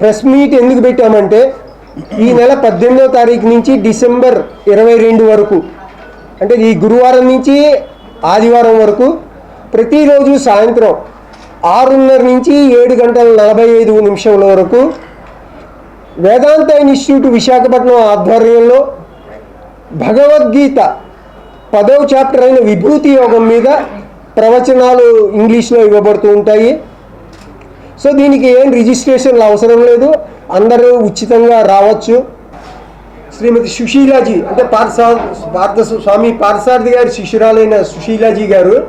Press meet ఎందుకు పెట్టామంటే ఈ నెల పద్దెనిమిదవ తారీఖు నుంచి డిసెంబర్ ఇరవై రెండు వరకు అంటే ఈ గురువారం నుంచి ఆదివారం వరకు ప్రతిరోజు సాయంత్రం ఆరున్నర నుంచి ఏడు గంటల నలభై ఐదు నిమిషముల వరకు వేదాంత ఇన్స్టిట్యూట్ విశాఖపట్నం ఆధ్వర్యంలో భగవద్గీత పదవ చాప్టర్ అయిన విభూతి యోగం మీద ప్రవచనాలు ఇంగ్లీష్లో ఇవ్వబడుతూ ఉంటాయి. సో దీనికి ఏం రిజిస్ట్రేషన్లు అవసరం లేదు. అందరూ ఉచితంగా రావచ్చు. శ్రీమతి సుశీలాజీ అంటే పార్సా పార్థ స్వామి పార్సార్థి గారి శిష్యురాలైన సుశీలాజీ గారు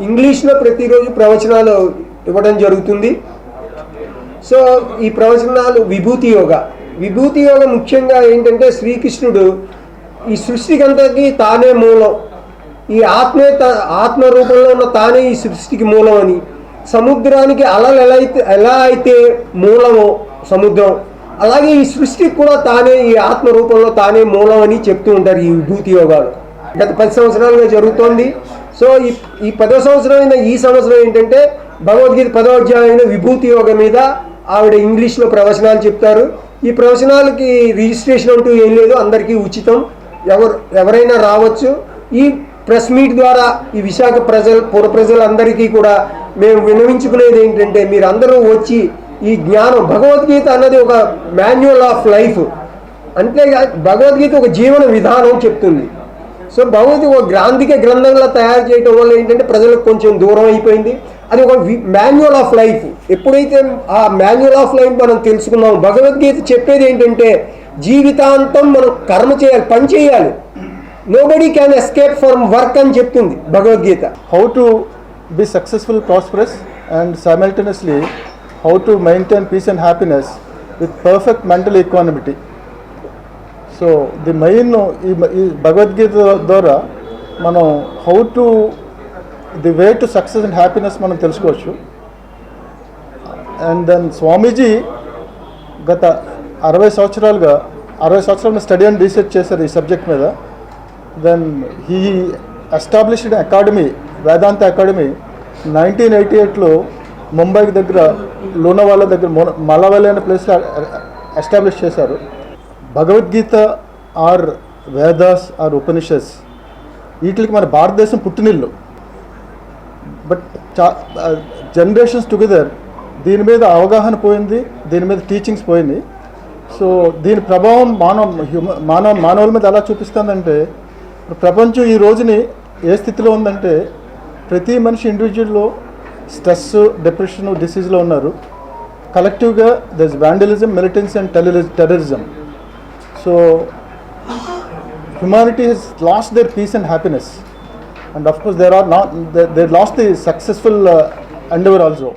ఇంగ్లీష్లో ప్రతిరోజు ప్రవచనాలు ఇవ్వడం జరుగుతుంది. సో ఈ ప్రవచనాలు విభూతి యోగ. విభూతి యోగ ముఖ్యంగా ఏంటంటే శ్రీకృష్ణుడు ఈ సృష్టికంతకి తానే మూలం. ఈ ఆత్మే త- ఆత్మ రూపంలో ఉన్న తానే ఈ సృష్టికి మూలం అని. సముద్రానికి అలలు ఎలా అయితే ఎలా అయితే మూలమో సముద్రం అలాగే ఈ సృష్టికి కూడా తానే ఈ ఆత్మ రూపంలో తానే మూలం అని చెప్తూ ఉంటారు ఈ విభూతి యోగాలు. గత పది సంవత్సరాలుగా జరుగుతోంది. సో ఈ ఈ పదో సంవత్సరమైన ఈ సంవత్సరం ఏంటంటే భగవద్గీత పదో అధ్యాయమైన విభూతి యోగ మీద ఆవిడ ఇంగ్లీష్లో ప్రవచనాలు చెప్తారు. ఈ ప్రవచనాలకి రిజిస్ట్రేషన్ అంటూ ఏం లేదు అందరికీ ఉచితం. ఎవరు ఎవరైనా రావచ్చు. ఈ ప్రెస్ మీట్ ద్వారా ఈ విశాఖ ప్రజలు పుర ప్రజలందరికీ కూడా మేము వినవించుకునేది ఏంటంటే మీరు అందరూ వచ్చి ఈ జ్ఞానం భగవద్గీత అన్నది ఒక మాన్యువల్ ఆఫ్ లైఫ్ అంతేగా భగవద్గీత ఒక జీవన విధానం చెప్తుంది. సో భగవద్గీత ఒక గ్రాంధిక గ్రంథంగా తయారు చేయడం వల్ల ఏంటంటే ప్రజలకు కొంచెం దూరం అయిపోయింది. అది ఒక మాన్యువల్ ఆఫ్ లైఫ్ ఎప్పుడైతే ఆ మాన్యువల్ ఆఫ్ లైఫ్ మనం తెలుసుకున్నాం భగవద్గీత చెప్పేది ఏంటంటే జీవితాంతం మనం కర్మ చేయాలి పని చేయాలి. Nobody can escape from work అని చెప్తుంది Bhagavad Gita. How to be successful, prosperous, and simultaneously how to maintain peace and happiness with perfect mental equanimity. So the main ఈ ఈ భగవద్గీత ద్వారా మనం how to the way to success and happiness మనం తెలుసుకోవచ్చు and then స్వామీజీ గత అరవై సంవత్సరాలుగా అరవై సంవత్సరాలు స్టడీ అండ్ రీసెర్చ్ చేశారు ఈ సబ్జెక్ట్ మీద then he established academy Vedanta academy nineteen eighty ఎయిట్లో ముంబైకి దగ్గర లూనవాల దగ్గర మలవల్లి అనే ప్లేస్ ఎస్టాబ్లిష్ చేశారు భగవద్గీత ఆర్ వేదాస్ ఆర్ ఉపనిషత్స్ వీటికి మన భారతదేశం పుట్టినిల్లు బట్ చా జనరేషన్స్ టుగెదర్ దీని మీద అవగాహన పోయింది దీని మీద టీచింగ్స్ పోయింది సో దీని ప్రభావం మానవ హ్యూమ మానవ మానవుల మీద ఎలా చూపిస్తుందంటే ప్రపంచం ఈ రోజుని ఏ స్థితిలో ఉందంటే ప్రతి మనిషి ఇండివిజువల్లో స్ట్రెస్ డిప్రెషన్ డిసీజ్లో ఉన్నారు. కలెక్టివ్గా thus vandalism militance and tele terrorism so humanity has lost their peace and happiness and of course there are not their lost the successful endeavour also